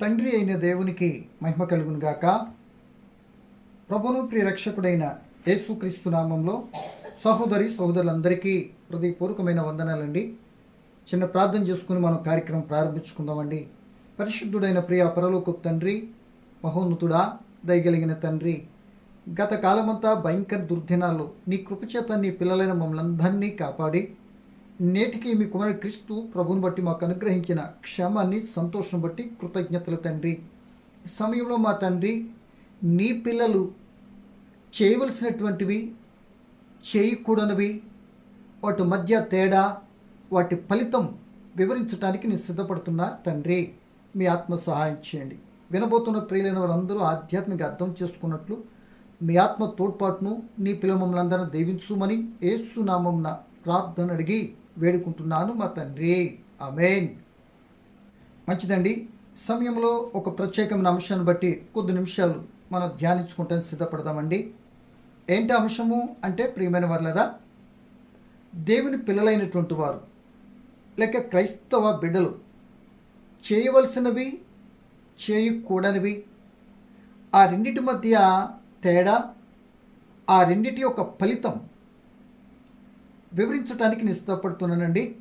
తండ్రి అయిన దేవునికి మహిమ కలుగునుగాక ప్రభును ప్రియరక్షకుడైన యేసుక్రీస్తు నామంలో సహోదరి సహోదరులందరికీ హృదయపూర్వకమైన వందనాలండి. చిన్న ప్రార్థన చేసుకుని మనం కార్యక్రమం ప్రారంభించుకుందామండి. పరిశుద్ధుడైన ప్రియ పరలోక తండ్రి మహోన్నతుడా దయగలిగిన తండ్రి గత కాలమంతా భయంకర దుర్దినాలు నీ కృపచేత నీ పిల్లలైన మమ్మల్ని అందరినీ కాపాడి నేటికి మీ కుమారుడు క్రీస్తు ప్రభుని బట్టి మాకు అనుగ్రహించిన క్షమాన్ని సంతోషం బట్టి కృతజ్ఞతలు తండ్రి. సమయంలో మా తండ్రి నీ పిల్లలు చేయవలసినటువంటివి చేయకూడనివి వాటి మధ్య తేడా వాటి ఫలితం వివరించడానికి నేను సిద్ధపడుతున్నా తండ్రి. మీ ఆత్మ సహాయం చేయండి. వినబోతున్న ప్రియులైన వారందరూ ఆధ్యాత్మిక అర్థం చేసుకున్నట్లు మీ ఆత్మ తోడ్పాటును నీ పిల్లల మమ్మల్ని దీవించుమని ఏసునామంన ప్రార్థన అడిగి వేడుకుంటున్నాను మా తండ్రి. అమేన్ మంచిదండి. సమయంలో ఒక ప్రత్యేకమైన అంశాన్ని బట్టి కొద్ది నిమిషాలు మనం ధ్యానించుకుంటానికి సిద్ధపడదామండి. ఏంటి అంశము అంటే ప్రియమైన వాళ్ళరా దేవుని పిల్లలైనటువంటి వారు లేక క్రైస్తవ బిడ్డలు చేయవలసినవి చేయకూడనివి ఆ రెండింటి మధ్య తేడా ఆ రెండిటి యొక్క ఫలితం వివరించడానికి నేను సిద్ధపడుతున్నానండి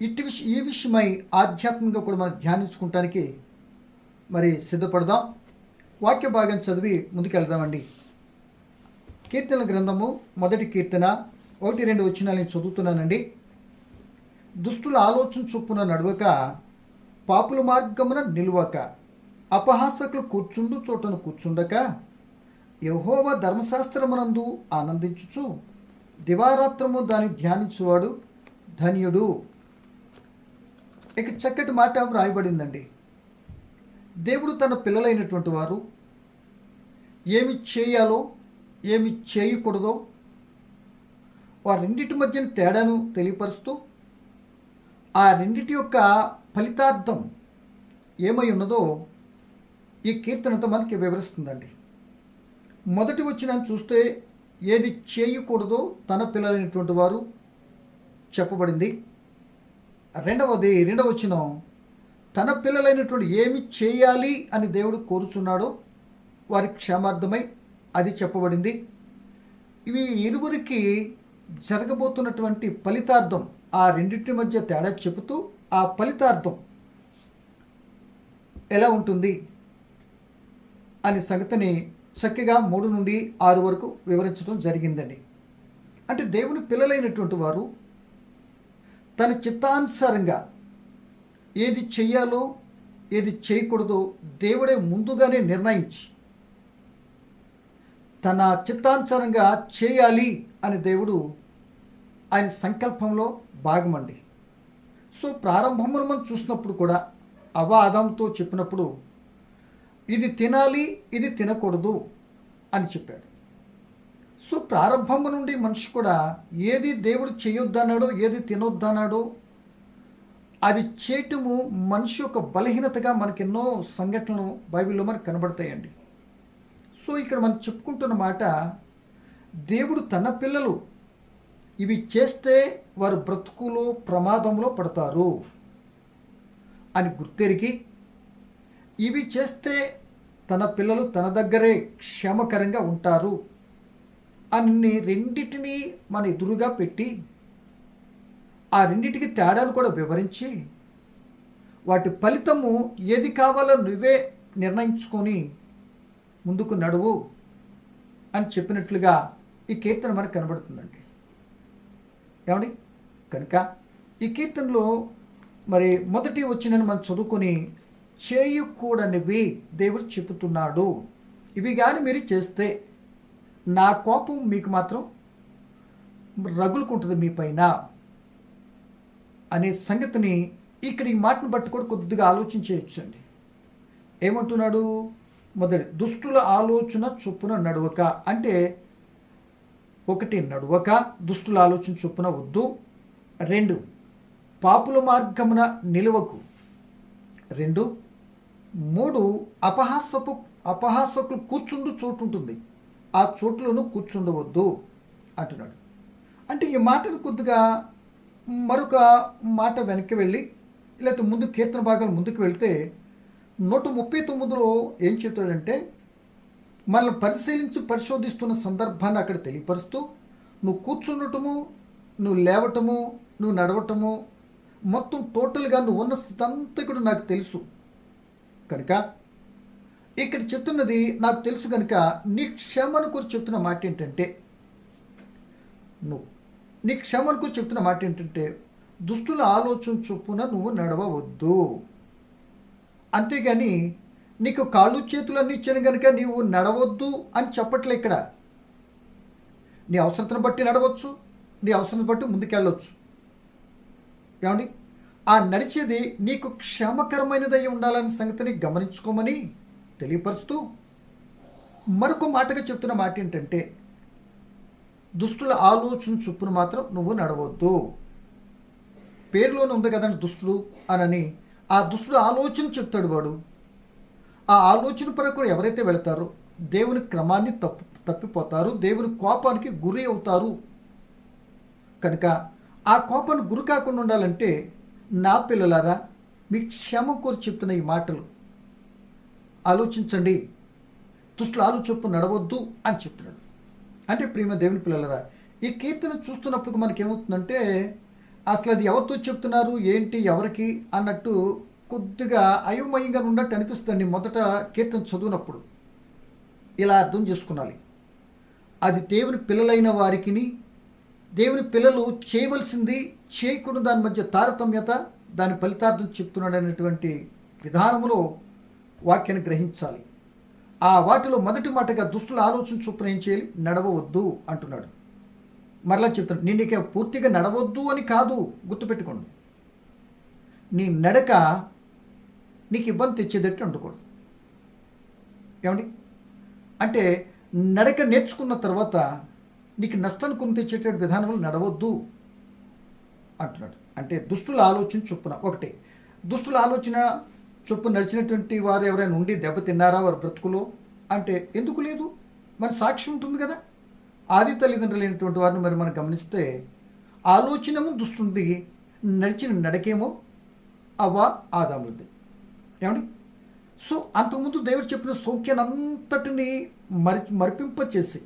ఇటు విష ఈ విషయమై ఆధ్యాత్మికంగా కూడా మనం ధ్యానించుకుంటానికి మరి సిద్ధపడదాం. వాక్య భాగం చదివి ముందుకెళ్దామండి. కీర్తన గ్రంథము మొదటి కీర్తన ఒకటి రెండు వచ్చినాలు నేను చదువుతున్నానండి. దుష్టుల ఆలోచన చొప్పున నడవక పాపుల మార్గమున నిలువక అపహాసకులు కూర్చుండు చోటను కూర్చుండక యహోవ ధర్మశాస్త్రమునందు ఆనందించుచు దివారాత్రము దాన్ని ధ్యానించువాడు ధన్యుడు. ఇక చక్కటి మాట వ్రాయబడిందండి దేవుడు తన పిల్లలైనటువంటి వారు ఏమి చేయాలో ఏమి చేయకూడదో ఆ రెండిటి మధ్యన తేడాను తెలియపరుస్తూ ఆ రెండిటి యొక్క ఫలితార్థం ఏమై ఉన్నదో ఈ కీర్తనతో మనకి వివరిస్తుందండి. మొదటి వచ్చిన చూస్తే ఏది చేయకూడదో తన పిల్లలైనటువంటి వారు చెప్పబడింది. రెండవది రెండవ వచ్చిన తన పిల్లలైనటువంటి ఏమి చేయాలి అని దేవుడు కోరుచున్నాడో వారి క్షేమార్థమై అది చెప్పబడింది. ఇవి ఇరువురికి జరగబోతున్నటువంటి ఫలితార్థం ఆ రెండింటి మధ్య తేడా చెబుతూ ఆ ఫలితార్థం ఎలా ఉంటుంది అనే సంగతిని చక్కగా మూడు నుండి ఆరు వరకు వివరించడం జరిగిందండి. అంటే దేవుని పిల్లలైనటువంటి వారు తన చిత్తానుసారంగా ఏది చెయ్యాలో ఏది చేయకూడదో దేవుడే ముందుగానే నిర్ణయించి తన చిత్తానుసారంగా చేయాలి అని దేవుడు ఆయన సంకల్పంలో భాగమండి. సో ప్రారంభమును మనం చూసినప్పుడు కూడా అవాదంతో చెప్పినప్పుడు ఇది తినాలి ఇది తినకూడదు అని చెప్పాడు. సో ప్రారంభం నుండి మనిషి కూడా ఏది దేవుడు చేయొద్దన్నాడో ఏది తినొద్దన్నాడో అది చేయటము మనిషి యొక్క బలహీనతగా మనకి ఎన్నో సంఘటనలు బైబిల్లో మనకు కనబడతాయండి. సో ఇక్కడ మనం చెప్పుకుంటున్న మాట దేవుడు తన పిల్లలు ఇవి చేస్తే వారు బ్రతుకులో ప్రమాదంలో పడతారు అని గుర్తెరిగి ఇవి చేస్తే తన పిల్లలు తన దగ్గరే క్షేమకరంగా ఉంటారు. అన్ని రెండిటిని మన ఎదురుగా పెట్టి ఆ రెండిటికి తేడాలు కూడా వివరించి వాటి ఫలితము ఏది కావాలో నువ్వే నిర్ణయించుకొని ముందుకు నడువు అని చెప్పినట్లుగా ఈ కీర్తన మనకు కనబడుతుందండి. ఏమండి? కనుక ఈ కీర్తనలో మరి మొదటి వచ్చినని మనం చదువుకొని చేయకూడనివి దేవుడు చెబుతున్నాడు. ఇవి కానీ మీరు చేస్తే నా కోపం మీకు మాత్రం రగులుకుంటుంది మీ పైన అనే సంగతిని ఇక్కడ ఈ మాటను బట్టి కూడా కొద్దిగా ఆలోచించేయచ్చండి. ఏమంటున్నాడు? మొదటి దుష్టుల ఆలోచన చొప్పున నడవక అంటే ఒకటి నడవక దుష్టుల ఆలోచన చొప్పున వద్దు. రెండు పాపుల మార్గమున నిలువకు. రెండు మూడు అపహాసపు అపహాసకులు కూర్చుండు చోటు ఉంటుంది ఆ చోట్లను కూర్చుండవద్దు అంటున్నాడు. అంటే ఈ మాటను కొద్దిగా మరొక మాట వెనక్కి వెళ్ళి లేకపోతే ముందు కీర్తన భాగాలు ముందుకు వెళ్తే నూట ముప్పై తొమ్మిదిలో ఏం చెప్తాడంటే మనల్ని పరిశీలించి పరిశోధిస్తున్న సందర్భాన్ని అక్కడ తెలియపరుస్తూ నువ్వు కూర్చుండటము నువ్వు లేవటము నువ్వు నడవటము మొత్తం టోటల్గా నువ్వు ఉన్న స్థితి అంతా కూడా నాకు తెలుసు. కనుక ఇక్కడ చెప్తున్నది నాకు తెలుసు కనుక నీ క్షమను గురించి చెప్తున్న మాట ఏంటంటే నువ్వు. నీ క్షమను గురించి చెప్తున్న మాట ఏంటంటే దుస్తుల ఆలోచన చొప్పున నువ్వు నడవవద్దు. అంతేగాని నీకు కాళ్ళు చేతులు అన్ని ఇచ్చాను కనుక నీవు నడవద్దు అని చెప్పట్లే ఇక్కడ. నీ అవసరతను బట్టి నడవచ్చు నీ అవసరం బట్టి ముందుకెళ్ళవచ్చు ఏమండి? ఆ నడిచేది నీకు క్షేమకరమైనదై ఉండాలనే సంగతిని గమనించుకోమని తెలియపరుస్తూ మరొక మాటగా చెప్తున్న మాట ఏంటంటే దుష్టుల ఆలోచన చొప్పున మాత్రం నువ్వు నడవద్దు. పేరులోనే ఉంది కదండి దుష్టుడు అనని ఆ దుష్టుడు ఆలోచన చెప్తాడు వాడు. ఆ ఆలోచన ప్రకారం ఎవరైతే వెళతారో దేవుని క్రమాన్ని తప్పు తప్పిపోతారు దేవుని కోపానికి గురి అవుతారు. కనుక ఆ కోపాన్ని గురి కాకుండా ఉండాలంటే నా పిల్లలారా మీ క్షమ కోరి చెప్తున్న ఈ మాటలు ఆలోచించండి. దుష్టులు ఆలోచొప్పు నడవద్దు అని చెప్తున్నాడు. అంటే ప్రేమ దేవుని పిల్లలరా ఈ కీర్తన చూస్తున్నప్పుడు మనకి ఏమవుతుందంటే అసలు అది ఎవరితో చెప్తున్నారు ఏంటి ఎవరికి అన్నట్టు కొద్దిగా అయోమయంగా ఉన్నట్టు అనిపిస్తుంది మొదట కీర్తన చదివినప్పుడు. ఇలా అర్థం చేసుకున్నాలి. అది దేవుని పిల్లలైన వారికిని దేవుని పిల్లలు చేయవలసింది చేయకుండా దాని మధ్య తారతమ్యత దాని ఫలితార్థం చెప్తున్నాడు అనేటువంటి విధానంలో వాక్యాన్ని గ్రహించాలి. ఆ వాటిలో మొదటి మాటగా దుస్తుల ఆలోచన చొప్పున ఏం చేయాలి? నడవవద్దు అంటున్నాడు. మరలా చెప్తాను నేను ఇక పూర్తిగా నడవద్దు అని కాదు గుర్తుపెట్టుకోండి. నీ నడక నీకు ఇబ్బంది తెచ్చేదట్టు ఉండకూడదు. ఏమండి? అంటే నడక నేర్చుకున్న తర్వాత నీకు నష్టాన్ని కొని తెచ్చేటటువంటి విధానంలో నడవద్దు అంటున్నాడు. అంటే దుష్టుల ఆలోచన చొప్పున ఒకటి. దుష్టుల ఆలోచన చొప్పున నడిచినటువంటి వారు ఎవరైనా ఉండి దెబ్బతిన్నారా వారు బ్రతుకులో? అంటే ఎందుకు లేదు? మరి సాక్ష్యం ఉంటుంది కదా. ఆది తల్లిదండ్రులు లేనటువంటి వారిని మరి మనం గమనిస్తే ఆలోచనము దుష్టుంది నడిచిన నడకేమో అవ్వ ఆదాములది ఏమండి? సో అంతకుముందు దేవుడు చెప్పిన సౌఖ్యాన్ని అంతటిని మరి మరిపింపచేసి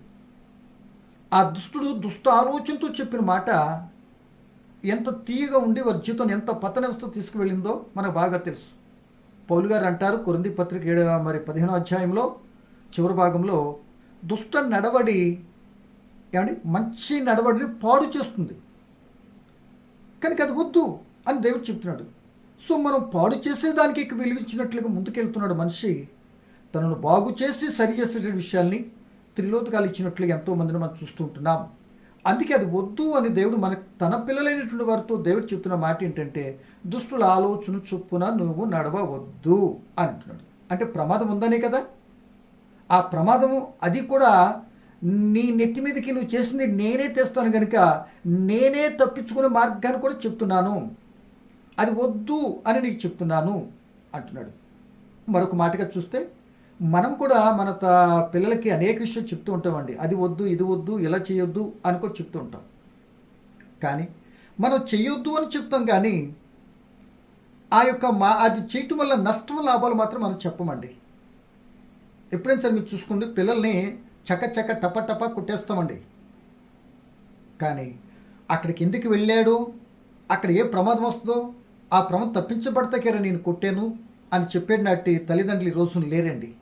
ఆ దుష్టుడు దుష్ట ఆలోచనతో చెప్పిన మాట ఎంత తీయగా ఉండి వారి జీవితం ఎంత పతనవస్థ తీసుకువెళ్ళిందో మనకు బాగా తెలుసు. పౌలు గారు అంటారు కొరింది పత్రిక ఏడు మరి పదిహేనో అధ్యాయంలో చివరి భాగంలో దుష్ట నడవడి ఏమండి? మంచి నడవడిని పాడు చేస్తుంది. కనుక అది వద్దు అని దేవుడు చెప్తున్నాడు. సో మనం పాడు చేసేదానికి విలువించినట్లుగా ముందుకెళ్తున్నాడు మనిషి. తనను బాగు చేసి సరి చేసే విషయాల్ని త్రిలోతకాలు ఇచ్చినట్లుగా ఎంతో మందిని మనం చూస్తూ ఉంటున్నాం. అందుకే అది వద్దు అని దేవుడు మన తన పిల్లలైనటువంటి వారితో దేవుడు చెప్తున్న మాట ఏంటంటే దుష్టుల ఆలోచన చొప్పున నువ్వు నడవవద్దు అంటున్నాడు. అంటే ప్రమాదం ఉందనే కదా? ఆ ప్రమాదము అది కూడా నీ నెత్తి మీదకి నువ్వు చేసింది నేనే తెస్తాను కనుక నేనే తప్పించుకునే మార్గాన్ని కూడా చెప్తున్నాను. అది వద్దు అని నీకు చెప్తున్నాను అంటున్నాడు. మరొక మాటగా చూస్తే మనం కూడా మన త- పిల్లలకి అనేక విషయాలు చెప్తూ ఉంటామండి. అది వద్దు ఇది వద్దు ఇలా చేయొద్దు అని కూడా చెప్తూ ఉంటాం. కానీ మనం చేయొద్దు అని చెప్తాం కానీ ఆ యొక్క మా అది చేయటం వల్ల నష్టం లాభాలు మాత్రం మనం చెప్పమండి. ఎప్పుడైనా సరే మీరు చూసుకోండి పిల్లల్ని చక్క చక్క టప టప కుట్టేస్తామండి. కానీ అక్కడికి ఎందుకు వెళ్ళాడు అక్కడ ఏ ప్రమాదం వస్తుందో ఆ ప్రమాదం తప్పించబడతాకేరా నేను కొట్టాను అని చెప్పేది నాటి తల్లిదండ్రులు ఈ రోజున లేరండి.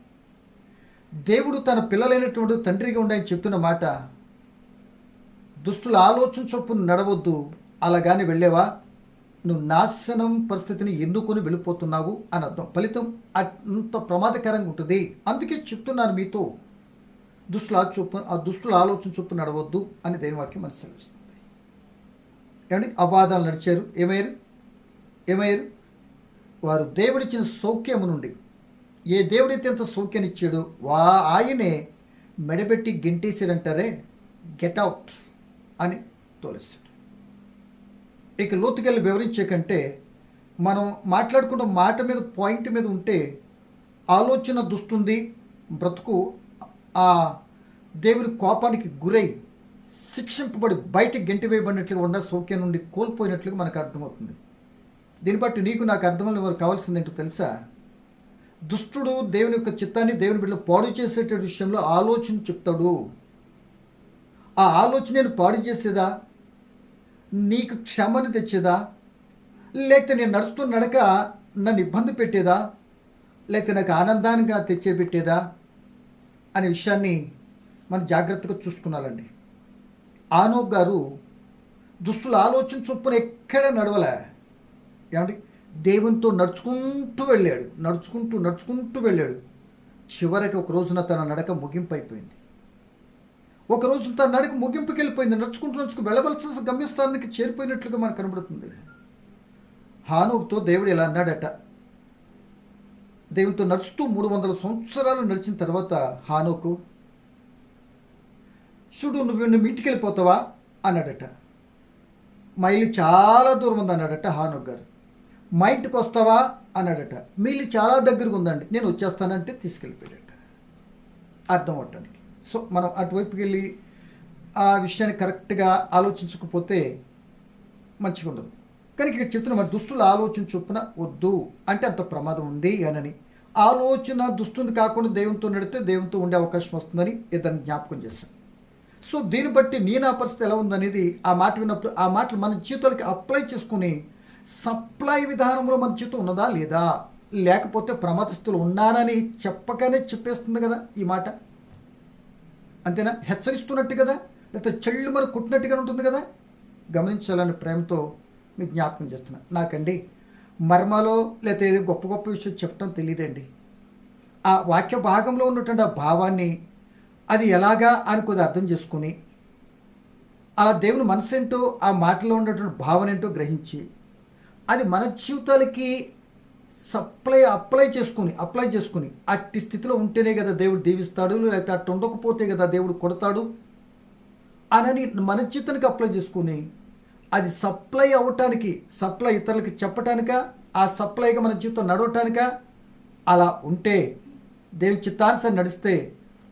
దేవుడు తన పిల్లలైనటువంటి తండ్రిగా ఉండని చెప్తున్న మాట దుష్టుల ఆలోచన చొప్పున నడవద్దు అలాగాని వెళ్ళేవా? నువ్వు నాశనం పరిస్థితిని ఎన్నుకొని వెళ్ళిపోతున్నావు అని అర్థం. ఫలితం అంత ప్రమాదకరంగా ఉంటుంది. అందుకే చెప్తున్నాను మీతో దుష్టుల చొప్పు ఆ దుష్టుల ఆలోచన చొప్పు నడవద్దు అని దేని వాక్యం మనకు సెలవిస్తుంది. ఏమండి? అబాధాలు నడిచారు. ఏమయ్యారు? ఏమయ్యారు? వారు దేవుడిచ్చిన సౌఖ్యము నుండి ఏ దేవుడైతే ఎంత సౌఖ్యాన్ని ఇచ్చాడో వా ఆయనే మెడబెట్టి గెంటేసిరంటారే గెట్ అవుట్ అని తోలిస్తాడు ఇక లోతుకెళ్ళి వివరించే కంటే మనం మాట్లాడుకున్న మాట మీద పాయింట్ మీద ఉంటే ఆలోచన దుస్తుంది బ్రతుకు ఆ దేవుని కోపానికి గురై శిక్షింపబడి బయట గెంటి వేయబడినట్లుగా ఉన్న సౌఖ్యం నుండి కోల్పోయినట్లుగా మనకు అర్థమవుతుంది. దీన్ని బట్టి నీకు నాకు అర్థమైన వారు కావాల్సిందేంటో తెలుసా? దుష్టుడు దేవుని యొక్క చిత్తాన్ని దేవుని బిడ్డలు పాడు చేసేట విషయంలో ఆలోచన చెప్తాడు. ఆ ఆలోచన నేను పాడు చేసేదా? నీకు క్షమను తెచ్చేదా? లేకపోతే నేను నడుస్తూ నడక నన్ను ఇబ్బంది పెట్టేదా? లేకపోతే నాకు ఆనందానికి తెచ్చే పెట్టేదా అనే విషయాన్ని మనం జాగ్రత్తగా చూసుకున్నాలండి. ఆనోక్ గారు దుస్తుల ఆలోచన చొప్పున ఎక్కడ నడవలే? ఏమండి? దేవునితో నడుచుకుంటూ వెళ్ళాడు. నడుచుకుంటూ నడుచుకుంటూ వెళ్ళాడు. చివరికి ఒక రోజున తన నడక ముగింపు అయిపోయింది ఒక రోజు తన నడక ముగింపుకి వెళ్ళిపోయింది నడుచుకుంటూ నడుచుకు వెళ్ళవలసిన గమ్యస్థానానికి చేరిపోయినట్లుగా మనకు కనబడుతుంది. హానుకుతో దేవుడు ఇలా అన్నాడట. దేవునితో నడుస్తూ మూడు వందల సంవత్సరాలు నడిచిన తర్వాత హానుకు చూడు నువ్వు నువ్వు ఇంటికి వెళ్ళిపోతావా? అన్నాడట. మైలు చాలా దూరం ఉంది అన్నాడట హానోక్ గారు. మా ఇంటికి వస్తావా అన్నాడట. మీరు చాలా దగ్గరకు ఉందండి. నేను వచ్చేస్తానంటే తీసుకెళ్ళిపోయాడట. అర్థం అవటానికి. సో మనం అటువైపుకి వెళ్ళి ఆ విషయాన్ని కరెక్ట్గా ఆలోచించకపోతే మంచిగా ఉండదు కానీ ఇక్కడ చెప్తున్న మరి దుస్తులు ఆలోచన చొప్పున వద్దు. అంటే అంత ప్రమాదం ఉంది అనని. ఆలోచన దుస్తుంది కాకుండా దేవునితో నడితే దేవునితో ఉండే అవకాశం వస్తుందని ఇతన్ని జ్ఞాపకం చేశాను. సో దీన్ని బట్టి నేను ఆ పరిస్థితి ఎలా ఉందనేది ఆ మాట విన్నప్పుడు ఆ మాటలు మన జీవితాలకి అప్లై చేసుకుని సప్లై విధానంలో మన చేత ఉన్నదా లేదా? లేకపోతే ప్రమాదస్తులు ఉన్నానని చెప్పగానే చెప్పేస్తుంది కదా ఈ మాట. అంతేనా? హెచ్చరిస్తున్నట్టు కదా? లేకపోతే చెళ్ళు మరి కుట్టినట్టుగా ఉంటుంది కదా? గమనించాలని ప్రేమతో మీకు జ్ఞాపకం చేస్తున్నా. నాకండి మర్మాలో లేకపోతే ఏదో గొప్ప గొప్ప విషయం చెప్పడం తెలియదండి. ఆ వాక్య భాగంలో ఉన్నటువంటి ఆ భావాన్ని అది ఎలాగా అని కొద్దిగా అర్థం చేసుకుని అలా దేవుని మనసు ఏంటో ఆ మాటలో ఉన్నటువంటి భావన ఏంటో గ్రహించి అది మన జీవితాలకి సప్లై అప్లై చేసుకుని అప్లై చేసుకుని అట్టి స్థితిలో ఉంటేనే కదా దేవుడు దీవిస్తాడు లేకపోతే అట్టు ఉండకపోతే కదా దేవుడు కొడతాడు అనని మన జీవితానికి అప్లై చేసుకుని అది సప్లై అవ్వటానికి సప్లై ఇతరులకి చెప్పటానిక ఆ సప్లైగా మన జీవితం నడవటానిక అలా ఉంటే దేవుని చిత్తానుసారి నడిస్తే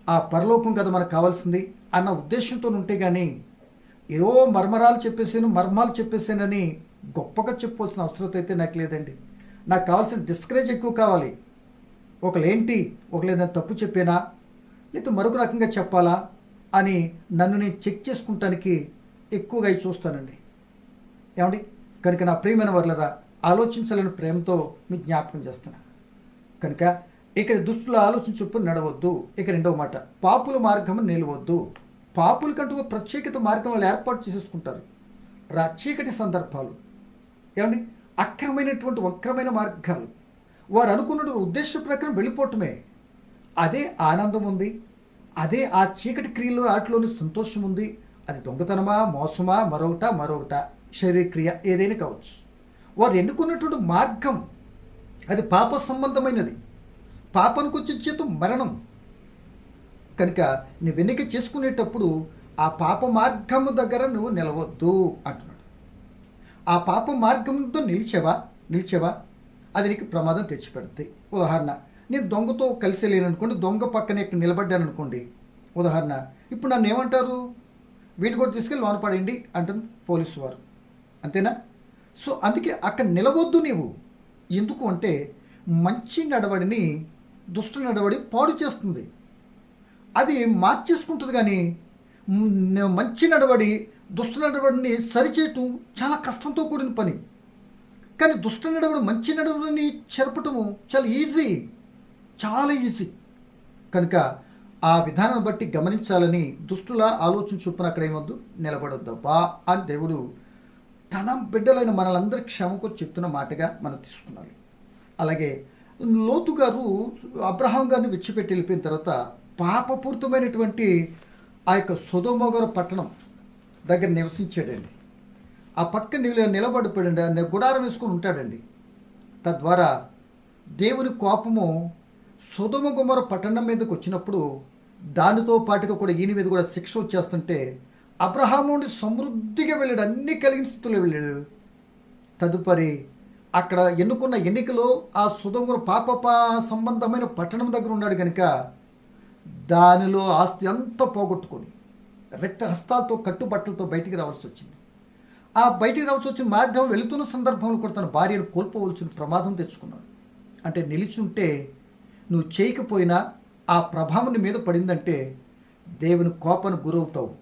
ఆ పరలోకం కదా మనకు కావాల్సింది అన్న ఉద్దేశంతో ఉంటే కానీ ఏవో మర్మరాలు చెప్పేసాను మర్మాలు చెప్పేసానని గొప్పగా చెప్పవలసిన అవసరం అయితే నాకు లేదండి. నాకు కావాల్సిన డిస్కరేజ్ ఎక్కువ కావాలి. ఒకలేంటి ఒకలేదైనా తప్పు చెప్పేనా? లేదా మరొక రకంగా చెప్పాలా? అని నన్ను నేను చెక్ చేసుకుంటానికి ఎక్కువగా అవి చూస్తానండి. ఏమండి? కనుక నా ప్రియమైన వర్లరా ఆలోచించాలని ప్రేమతో మీ జ్ఞాపకం చేస్తున్నా. కనుక ఇక్కడ దుష్టులు ఆలోచన చొప్పున నడవద్దు. ఇక రెండవ మాట పాపుల మార్గం నిలవద్దు. పాపులకంటూ ప్రత్యేకత మార్గం వాళ్ళు ఏర్పాటు చేసేసుకుంటారు. రా చీకటి సందర్భాలు. ఏమండి? అక్రమైనటువంటి వక్రమైన మార్గాలు. వారు అనుకున్నటువంటి ఉద్దేశ ప్రకారం వెళ్ళిపోవటమే. అదే ఆనందం ఉంది. అదే ఆ చీకటి క్రియలో వాటిలోని సంతోషం ఉంది. అది దొంగతనమా మోసమా మరొకట మరొకట శరీరక్రియ ఏదైనా కావచ్చు. వారు ఎన్నుకున్నటువంటి మార్గం అది పాప సంబంధమైనది. పాపానికి వచ్చే జీతం మరణం. కనుక నువ్వు వెనుక చేసుకునేటప్పుడు ఆ పాప మార్గము దగ్గర నువ్వు నిలవద్దు అంటున్నాడు. ఆ పాప మార్గంతో నిలిచేవా? నిలిచేవా? అది నీకు ప్రమాదం తెచ్చిపెడుతుంది ఉదాహరణ నేను దొంగతో కలిసి లేననుకోండి దొంగ పక్కనే నిలబడ్డాను అనుకోండి ఉదాహరణ ఇప్పుడు నన్ను ఏమంటారు? వీటిని కూడా తీసుకెళ్ళి లోన పడండి అంటుంది పోలీసు వారు. అంతేనా? సో అందుకే అక్కడ నిలవద్దు నీవు. ఎందుకు అంటే మంచి నడవడిని దుష్ట నడవడి పాడు చేస్తుంది. అది మార్చేసుకుంటుంది కానీ మంచి నడవడి దుష్ట నడవడిని సరిచేయటం చాలా కష్టంతో కూడిన పని. కానీ దుష్ట నడవడం మంచి నడవడిని చెరపటము చాలా ఈజీ. చాలా ఈజీ. కనుక ఆ విధానం బట్టి గమనించాలని దుష్టుల ఆలోచన చొప్పున అక్కడ ఏమొద్దు? నిలబడొద్దబ్బా అని దేవుడు తన బిడ్డలైన మనలందరి క్షమకు చెప్తున్న మాటగా మనం తీసుకున్నాలి. అలాగే లోతు గారు అబ్రహాం గారిని విడిచిపెట్టి వెళ్ళిపోయిన తర్వాత పాపపూరితమైనటువంటి ఆ యొక్క సుధోమోగర పట్టణం దగ్గర నివసించాడండి. ఆ పక్క నిలబడిపోయాడండి ఆ గుడారం వేసుకొని ఉంటాడండి. తద్వారా దేవుని కోపము సుధుమ గుమర పట్టణం మీదకి వచ్చినప్పుడు దానితో పాటుగా కూడా ఈయన మీద కూడా శిక్ష వచ్చేస్తుంటే అబ్రహాము నుండి సమృద్ధిగా వెళ్ళాడు. అన్ని కలిగిన స్థితిలో వెళ్ళాడు. తదుపరి అక్కడ ఎన్నుకున్న ఎన్నికలో ఆ సుధముర పాప సంబంధమైన పట్టణం దగ్గర ఉన్నాడు కనుక దానిలో ఆస్తి అంతా పోగొట్టుకొని రక్త హస్తాలతో కట్టుబట్టలతో బయటికి రావాల్సి వచ్చింది. ఆ బయటికి రావాల్సి వచ్చిన మార్గం వెళుతున్న సందర్భంలో కూడా తన భార్యను కోల్పోవలసిన ప్రమాదం తెచ్చుకున్నాడు. అంటే నిలిచి ఉంటే నువ్వు చేయకపోయినా ఆ ప్రభావం మీద పడిందంటే దేవుని కోపను గురవుతావు.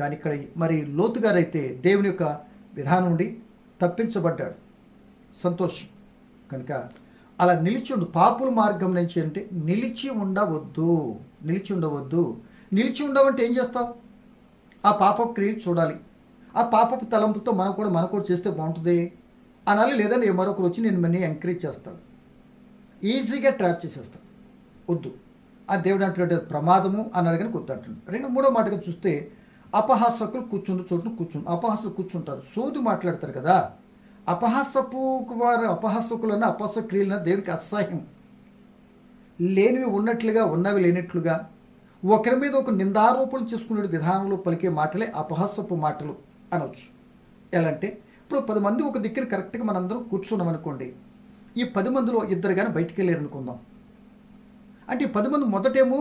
కానీ ఇక్కడ మరి లోతుగారైతే దేవుని యొక్క విధానం నుండి తప్పించబడ్డాడు. సంతోషం. కనుక అలా నిలిచి ఉండు. పాపుల మార్గం నుంచి అంటే నిలిచి ఉండవద్దు. నిలిచి ఉండవద్దు. నిలిచి ఉండవంటే ఏం చేస్తావు? ఆ పాపపు క్రియలు చూడాలి. ఆ పాపపు తలంపుతో మనం కూడా మనం కూడా చేస్తే బాగుంటుంది. అనాలి లేదని మరొకరు వచ్చి నేను మనీ ఎంకరేజ్ చేస్తాడు. ఈజీగా ట్రాప్ చేసేస్తాడు. వద్దు. ఆ దేవుడు అంటున్నట్టు ప్రమాదము అని అడగని కొద్దంటున్నాడు రెండు మూడో మాటగా చూస్తే అపహాసకులు కూర్చుని చోటును కూర్చుని అపహాసకులు కూర్చుంటారు. సోదు మాట్లాడతారు కదా. అపహాసపు వారు అపహాసకులన్న అపహాస క్రియలన్న దేవుడికి అసహ్యం. లేనివి ఉన్నట్లుగా ఉన్నవి లేనట్లుగా ఒకరి మీద ఒక నిందారోపణలు చేసుకునే విధానంలో పలికే మాటలే అపహాసపు మాటలు అనవచ్చు ఎలా అంటే ఇప్పుడు పది మంది ఒక దగ్గర కరెక్ట్గా మనందరం కూర్చున్నాం అనుకోండి ఈ పది మందిలో ఇద్దరు కానీ బయటికి వెళ్ళారు అనుకుందాం. అంటే ఈ పది మంది మొదటేమో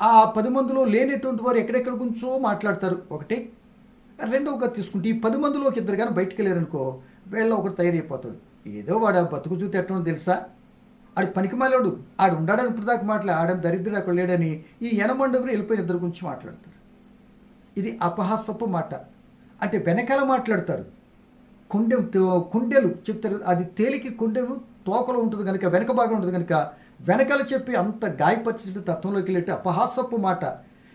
ఆ పది మందిలో లేనటువంటి వారు ఎక్కడెక్కడ గురించో మాట్లాడతారు ఒకటి. రెండవగా తీసుకుంటే ఈ పది మందిలోకి ఒక ఇద్దరు కానీ బయటికి వెళ్ళారనుకో వీళ్ళ ఒకటి తయారైపోతాడు. ఏదో వాడు ఆ బతుకు చూస్తే ఎట్టడం తెలుసా? ఆడు పనికిమాలోడు. ఆడు ఉండాడని ఇప్పటిదాకా మాటలు ఆడని దరిద్రుడు అక్కడ లేడని ఈ యనమండగురు వెళ్ళిపోయిన ఇద్దరు గురించి మాట్లాడతారు ఇది అపహాసపు మాట. అంటే వెనకాల మాట్లాడతారు. కుండె కుండెలు చెప్తారు. అది తేలికి కుండెలు తోకలో ఉంటుంది కనుక వెనక భాగం ఉంటుంది కనుక వెనకాల చెప్పి అంత గాయపరిచే తత్వంలోకి వెళ్ళే అపహాసపు మాట.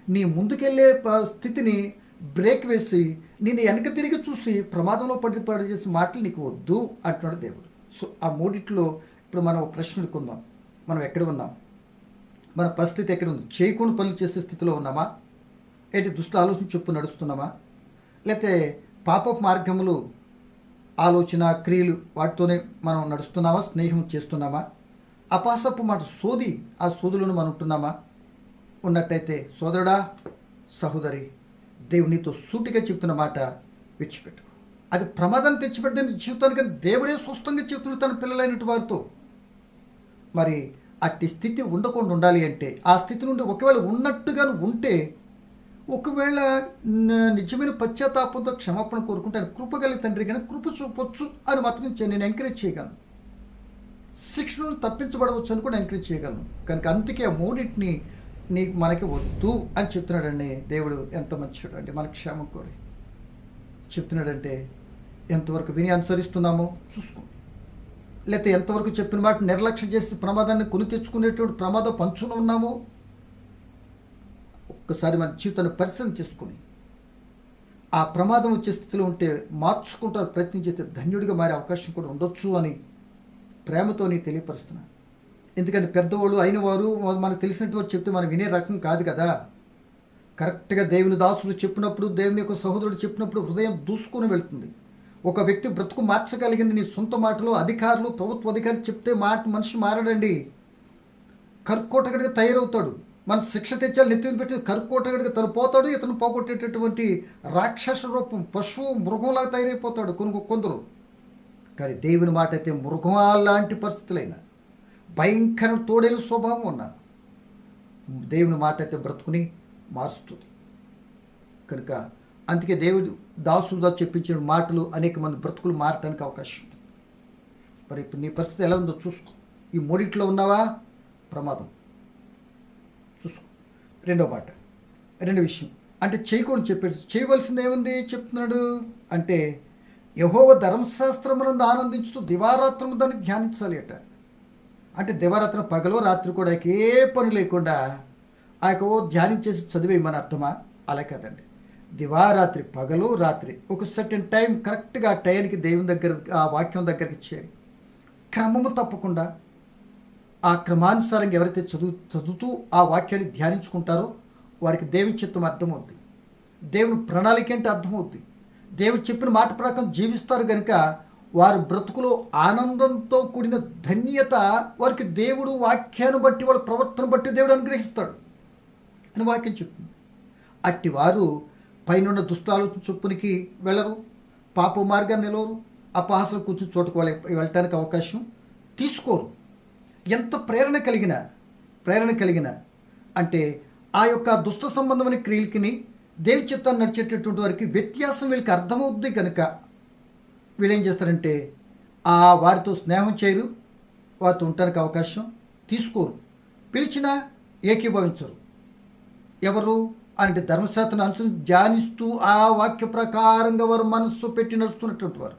నీ ముందుకెళ్ళే స్థితిని బ్రేక్ వేసి నేను వెనక తిరిగి చూసి ప్రమాదంలో పడి పడి చేసే మాటలు నీకు వద్దు అంటున్నాడు దేవుడు. సో ఆ మూడిట్లో ఇప్పుడు మనం ఒక ప్రశ్న మనం ఎక్కడ ఉన్నాం? మన పరిస్థితి ఎక్కడ ఉంది? చేయకుండా పనులు చేసే స్థితిలో ఉన్నామా? ఏంటి దుష్ట ఆలోచన చెప్పు నడుస్తున్నామా? లేకపోతే పాప మార్గములు ఆలోచన క్రియలు వాటితోనే మనం నడుస్తున్నామా? స్నేహం చేస్తున్నామా? అపాసపు మాట సోది ఆ సోదులను మనం ఉంటున్నామా? ఉన్నట్టయితే సోదరుడా సహోదరి దేవునితో సూటిగా చెప్తున్న మాట విడిచిపెట్టు అది ప్రమాదం తెచ్చిపెట్టని జీవితానికి దేవుడే స్వస్థంగా చెప్తున్నాడు తన పిల్లలైనటువంటి వారితో. మరి అట్టి స్థితి ఉండకుండా ఉండాలి అంటే ఆ స్థితి నుండి ఒకవేళ ఉన్నట్టుగా ఉంటే ఒకవేళ నిజమైన పశ్చాత్తాపంతో క్షమాపణ కోరుకుంటే ఆయన తండ్రి కానీ కృప చూపొచ్చు అని మాత్రం నేను ఎంకరేజ్ చేయగలను. శిక్షణను తప్పించబడవచ్చు అని కూడా ఎంకరేజ్ చేయగలను. కనుక అందుకే ఆ మూడింటిని నీకు మనకి వద్దు అని చెప్తున్నాడండి దేవుడు. ఎంత మంచివాడు అండి. మన క్షేమం కోరి. చెప్తున్నాడంటే ఎంతవరకు విని అనుసరిస్తున్నామో చూసుకోండి. లేకపోతే ఎంతవరకు చెప్పిన మాట నిర్లక్ష్యం చేసి ప్రమాదాన్ని కొని తెచ్చుకునేటువంటి ప్రమాదం పంచున ఉన్నామో? ఒక్కసారి మన జీవితాన్ని పరిశ్రమ చేసుకుని ఆ ప్రమాదం వచ్చే స్థితిలో ఉంటే మార్చుకుంటారు ప్రయత్నం చేస్తే ధన్యుడిగా మారే అవకాశం కూడా ఉండొచ్చు అని ప్రేమతో నేను తెలియపరుస్తున్నాను ఎందుకంటే పెద్దవాళ్ళు అయిన వారు మనకు తెలిసినటువంటి చెప్తే మనం వినే రకం కాదు కదా. కరెక్ట్గా దేవుని దాసుడు చెప్పినప్పుడు దేవుని యొక్క సహోదరుడు చెప్పినప్పుడు హృదయం దూసుకొని వెళ్తుంది. ఒక వ్యక్తి బ్రతుకు మార్చగలిగింది నీ సొంత మాటలో అధికారులు ప్రభుత్వ అధికారులు చెప్తే మాట మనిషి మారడండి. కర్కోటగడిగా తయారవుతాడు. మన శిక్ష తెచ్చాలి నెత్తిని పెట్టి కర్కోటగడిగా తను పోతాడు ఇతను పోగొట్టేటటువంటి రాక్షస రూపం పశువు మృగంలాగా తయారైపోతాడు కొను కొందరు. కానీ దేవుని మాట అయితే మృగం లాంటి పరిస్థితులైన భయంకర తోడేలు స్వభావం ఉన్న దేవుని మాట అయితే బ్రతుకుని మారుస్తుంది. కనుక అందుకే దేవుడు దాసులుగా చెప్పించిన మాటలు అనేక మంది బ్రతుకులు మారటానికి అవకాశం ఉంది. మరి ఇప్పుడు నీ పరిస్థితి ఎలా ఉందో చూసుకో. ఈ మూడింట్లో ఉన్నావా? ప్రమాదం. చూసుకో. రెండో మాట. రెండో విషయం. అంటే చేయకూడదు చెప్పేసి చేయవలసింది ఏముంది? చెప్తున్నాడు. అంటే యహోవ ధర్మశాస్త్రమునందు ఆనందించుతూ దివారాత్రము దాన్ని ధ్యానించాలి అట. అంటే దివారాత్రం పగలు రాత్రి కూడా ఏ పని లేకుండా ఆ యొక్క ఓ ధ్యానించేసి చదివేయమని అర్థమా? అలా కాదండి. దివారాత్రి పగలు రాత్రి ఒక సర్టెన్ టైం కరెక్ట్గా ఆ టైంకి దేవుని దగ్గర ఆ వాక్యం దగ్గరికి చేరి. క్రమము తప్పకుండా ఆ క్రమానుసారంగా ఎవరైతే చదువు చదువుతూ ఆ వాక్యాన్ని ధ్యానించుకుంటారో వారికి దేవుని చిత్తం అర్థమవుద్ది. దేవుని ప్రణాళిక అంటే అర్థమవుద్ది? దేవుడు చెప్పిన మాట ప్రకారం జీవిస్తారు కనుక వారి బ్రతుకులో ఆనందంతో కూడిన ధన్యత వారికి దేవుడు వాక్యాన్ని బట్టి వాళ్ళ ప్రవర్తన బట్టి దేవుడు అనుగ్రహిస్తాడు అని వాక్యం చెప్తుంది. అట్టి వారు పైనున్న దుష్టాలోచన చొప్పునికి వెళ్ళరు పాప మార్గాన్ని నిలవరు అపహాసలు కూర్చుని చోటుకు వాళ్ళ వెళ్ళటానికి అవకాశం తీసుకోరు. ఎంత ప్రేరణ కలిగిన ప్రేరణ కలిగిన అంటే ఆ యొక్క దుష్ట సంబంధమైన క్రియలకి దేవి చిత్తాన్ని నడిచేటటువంటి వారికి వ్యత్యాసం వీళ్ళకి అర్థమవుద్ది కనుక వీళ్ళేం చేస్తారంటే ఆ వారితో స్నేహం చేయరు వారితో ఉండటానికి అవకాశం తీసుకోరు. పిలిచినా ఏకీభవించరు. ఎవరు? అంటే ధర్మశాస్త్రం అనుసరించి ధ్యానిస్తూ ఆ వాక్య ప్రకారంగా వారు మనస్సు పెట్టి నడుస్తున్నటువంటి వారు.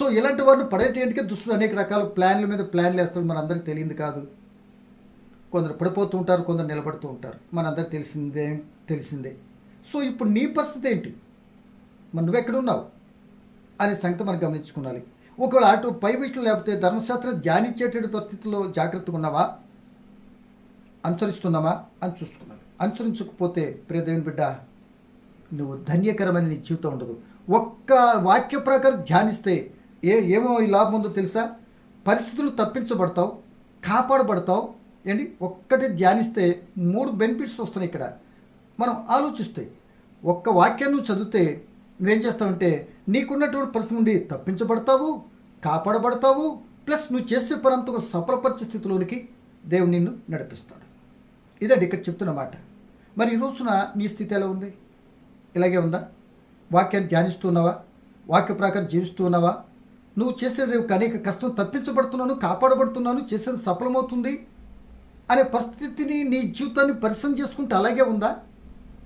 సో ఇలాంటి వారిని పడేటందుకే దుష్టుడు అనేక రకాల ప్లాన్ల మీద ప్లాన్లు వేస్తాడు. మనందరికీ తెలియదు కాదు. కొందరు పడిపోతూ ఉంటారు కొందరు నిలబడుతూ ఉంటారు. మనందరికి తెలిసిందే తెలిసిందే. సో ఇప్పుడు నీ పరిస్థితి ఏంటి? మరి నువ్వెక్కడున్నావు అనే సంగతి మనం గమనించుకోవాలి ఒకవేళ అటు పై విషయం లేకపోతే ధర్మశాస్త్రం ధ్యానించేటువంటి పరిస్థితుల్లో జాగ్రత్తగా ఉన్నావా? అనుసరిస్తున్నామా? అని చూసుకున్నాను అనుసరించకపోతే ప్రియదేవుని బిడ్డ నువ్వు ధన్యకరమైన నీ జీవితం ఉండదు. ఒక్క వాక్య ప్రకారం ధ్యానిస్తే ఏ ఏమో ఈ లాభం ఉందో తెలుసా? పరిస్థితులు తప్పించబడతావు కాపాడబడతావు. ఏంటి? ఒక్కటి ధ్యానిస్తే మూడు బెనిఫిట్స్ వస్తున్నాయి ఇక్కడ. మనం ఆలోచిస్తే ఒక్క వాక్యాన్ని నువ్వు చదివితే నువ్వేం చేస్తావంటే నీకున్నటువంటి పరిస్థితి నుండి తప్పించబడతావు కాపాడబడతావు ప్లస్ నువ్వు చేసే పనంతా సఫలపరిచే స్థితిలోనికి దేవుడు నిన్ను నడిపిస్తాడు. ఇదండి ఇక్కడ చెప్తున్నమాట మరి ఈ రోజున నీ స్థితి ఎలా ఉంది? ఇలాగే ఉందా? వాక్యాన్ని ధ్యానిస్తున్నావా? వాక్య ప్రకారం జీవిస్తున్నావా? నువ్వు చేసే అనేక కష్టం తప్పించబడుతున్నాను కాపాడబడుతున్నాను చేసేది సఫలమవుతుంది అనే పరిస్థితిని నీ జీవితాన్ని పరిశ్రమ చేసుకుంటే అలాగే ఉందా?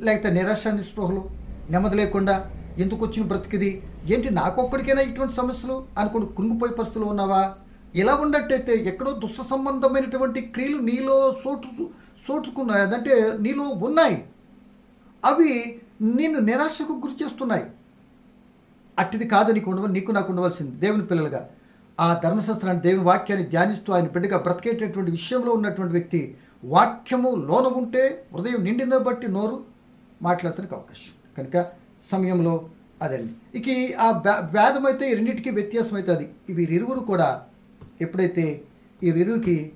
లేకపోతే నిరాశ నిస్పృహలు నెమ్మది లేకుండా ఎందుకు వచ్చిన బ్రతికిది? ఏంటి నాకొక్కడికైనా ఇటువంటి సమస్యలు అనుకుని కృంగిపోయే పరిస్థితులు ఉన్నావా? ఇలా ఉన్నట్టయితే ఎక్కడో దుష్ట సంబంధమైనటువంటి క్రియలు నీలో చోటు చోటుకున్నాయి అదంటే నీలో ఉన్నాయి. అవి నిన్ను నిరాశకు గురి చేస్తున్నాయి. అట్టిది కాదు నీకు ఉండవ నీకు నాకు ఉండవలసింది. దేవుని పిల్లలుగా ఆ ధర్మశాస్త్రాన్ని దేవుని వాక్యాన్ని ధ్యానిస్తూ ఆయన బిడ్డగా బ్రతికేటటువంటి విషయంలో ఉన్నటువంటి వ్యక్తి వాక్యము లోన ఉంటే హృదయం నిండిన బట్టి నోరు మాట్లాడటానికి అవకాశం. కనుక సమయంలో అదండి. ఇక ఆ భే- భేదం అయితే ఈ రెండింటికి వ్యత్యాసం అవుతుంది అది వీరిరువురు కూడా ఎప్పుడైతే ఈ ఇరువురికి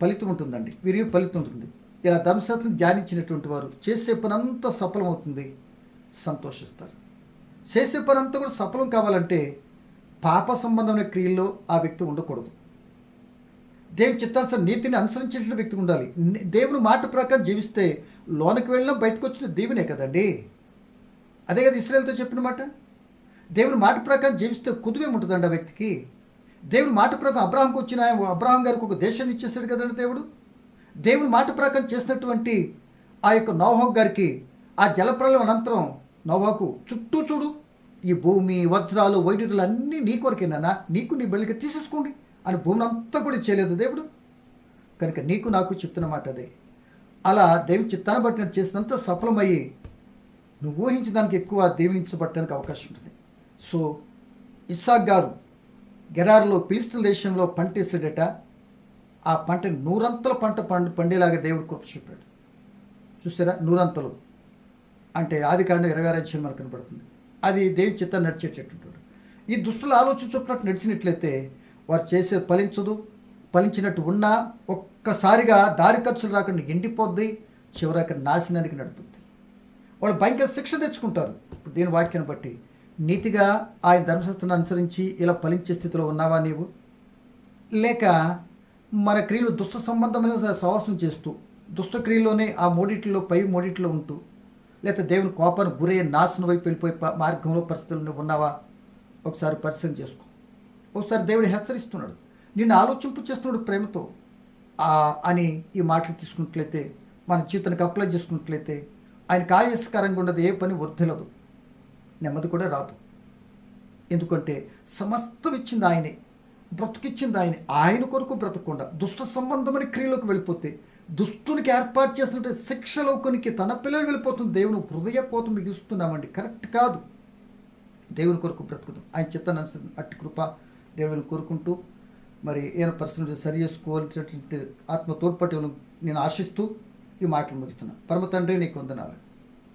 ఫలితం ఉంటుందండి. వీరి ఫలితం ఉంటుంది. ధర్మశాస్త్రం ధ్యానించినటువంటి వారు చేసే పనంతా సఫలమవుతుంది. సంతోషిస్తారు. చేసే పనంతా కూడా సఫలం కావాలంటే పాప సంబంధమైన క్రియల్లో ఆ వ్యక్తి ఉండకూడదు. దేవుని చిత్తానుసారం నీతిని అనుసరించేసిన వ్యక్తి ఉండాలి. దేవుని మాట ప్రకారం జీవిస్తే లోనికి వెళ్ళినా బయటకు వచ్చిన దేవునే కదండి. అదే కదా ఇస్రాయల్తో చెప్పిన మాట? దేవుని మాట ప్రకారం జీవిస్తే కుదువే ఉంటుందండి ఆ వ్యక్తికి. దేవుని మాట ప్రకారం అబ్రాహంకి వచ్చిన అబ్రాహం గారికి ఒక దేశాన్ని ఇచ్చేసాడు కదండి దేవుడు. దేవుని మాట ప్రకారం చేసినటువంటి ఆ యొక్క నోవాహు గారికి ఆ జలప్రలయం అనంతరం నోవాకు చుట్టూ చూడు ఈ భూమి వజ్రాలు వైద్యులు అన్నీ నీ కొరకేనా నీకు నీ బిళ్ళకి తీసేసుకోండి. అని భూమిని అంతా కూడా చేయలేదు దేవుడు. కనుక నీకు నాకు చెప్తున్న మాట అదే. అలా దేవుని చిత్తాన్ని బట్టి నేను చేసినంత సఫలమయ్యి నువ్వు ఊహించిన దానికి ఎక్కువ దీవించబట్టడానికి అవకాశం ఉంటుంది. సో ఇస్సాక్ గారు గెరార్లో పిలిస్తుల దేశంలో పంట ఆ పంట నూరంతల పంట పండు పండేలాగా దేవుడు కృప చెప్పాడు చూసారా నూరంతలు. అంటే ఆది కాండ ఇరవై ఆరు అధ్యాయం మనకు కనపడుతుంది. అది దేవి చిత్తాన్ని నడిచేటట్టు ఈ దుస్తులు ఆలోచన చొప్పునట్టు నడిచినట్లయితే వారు చేసే ఫలించదు ఫలించినట్టు ఉన్నా ఒక్కసారిగా దారి ఖర్చులు రాకుండా ఎండిపోద్ది చివరికి నాశనానికి నడుపుద్ది. వాళ్ళు భయంకర శిక్ష తెచ్చుకుంటారు. ఇప్పుడు దీని వాక్యాన్ని బట్టి నీతిగా ఆయన ధర్మశాస్త్రాన్ని అనుసరించి ఇలా ఫలించే స్థితిలో ఉన్నావా నీవు? లేక మన క్రియలు దుష్ట సంబంధమైన సహవాసం చేస్తూ దుష్ట క్రియలోనే ఆ మూడిట్లో పై మూడిట్లో ఉంటూ లేకపోతే దేవుని కోపానికి గురయ్యే నాశనం వైపు వెళ్ళిపోయే మార్గంలో పరిస్థితులు ఉన్నావా? ఒకసారి పరిశీలన చేసుకో. ఒకసారి దేవుడు హెచ్చరిస్తున్నాడు. నిన్ను ఆలోచింపు చేస్తున్నాడు ప్రేమతో. అని ఈ మాటలు తీసుకున్నట్లయితే మన జీవితానికి అప్లై చేసుకున్నట్లయితే ఆయనకు ఆయస్కరంగా ఉండదు ఏ పని వర్ధిలదు నెమ్మది కూడా రాదు. ఎందుకంటే సమస్తం ఇచ్చింది ఆయనే. బ్రతికిచ్చింది ఆయన. ఆయన కొరకు బ్రతకకుండా దుష్ట సంబంధమైన క్రియలోకి వెళ్ళిపోతే దుస్తునికి ఏర్పాటు చేసినట్టు శిక్షలో కొనికి తన పిల్లలు వెళ్ళిపోతుంది దేవుని హృదయ కోత మిగుస్తున్నామండి కరెక్ట్ కాదు. దేవుని కొరకు బ్రతుకుదాం. ఆయన చిత్తాన్ని అనుసరి- అట్టి కృప దేవుని కోరుకుంటూ మరి ఏమైనా పరిస్థితులు సరి చేసుకోవాల్సినటువంటి ఆత్మ తోడ్పాటు నేను ఆశిస్తూ ఈ మాటలు ముగిస్తున్నాను పరమ తండ్రి నీకు వందనాలు.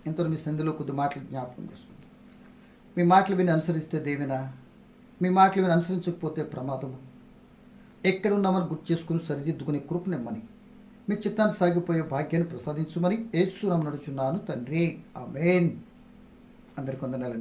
ఇంతలో మీ సంధిలో కొద్ది మాటలు జ్ఞాపకం చేస్తుంది మీ మాటలు విని అనుసరిస్తే దేవినా మీ మాటలు మీరు అనుసరించకపోతే ప్రమాదము. ఎక్కడ ఉన్నామని గుర్తు చేసుకుని సరిదిద్దుకునే కృపనిమ్మని మీ చిత్తాన్ని సాగిపోయే భాగ్యాన్ని ప్రసాదించుమని ఏసునామ నడుచున్నాను తండ్రి. ఆమెన్. అందరికొందనాలండి